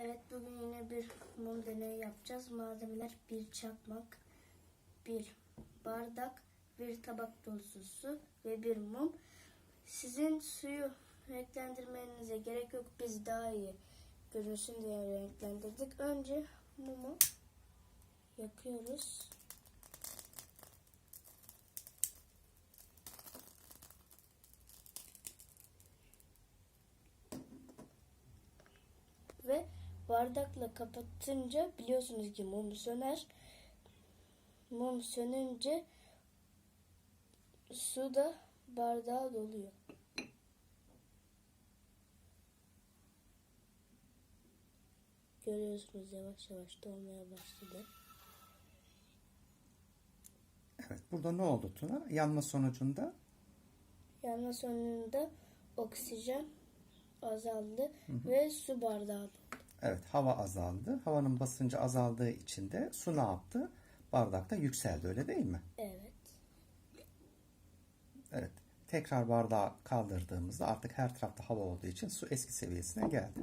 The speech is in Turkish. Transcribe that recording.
Evet bugün yine bir mum deneyi yapacağız. Malzemeler bir çakmak, bir bardak, bir tabak dolusu su ve bir mum. Sizin suyu renklendirmenize gerek yok. Biz daha iyi görünsün diye renklendirdik. Önce mumu yakıyoruz. ve bardakla kapatınca biliyorsunuz ki mum söner. Mum sönünce su da bardağa doluyor. Görüyorsunuz yavaş yavaş dolmaya başladı. Evet burada ne oldu Tuna? Yanma sonucunda Yanma sonunda oksijen azaldı ve su bardağı. Evet hava azaldı. Havanın basıncı azaldığı için de su ne yaptı? Bardakta yükseldi öyle değil mi? Evet. Evet. Tekrar bardağı kaldırdığımızda artık her tarafta hava olduğu için su eski seviyesine geldi.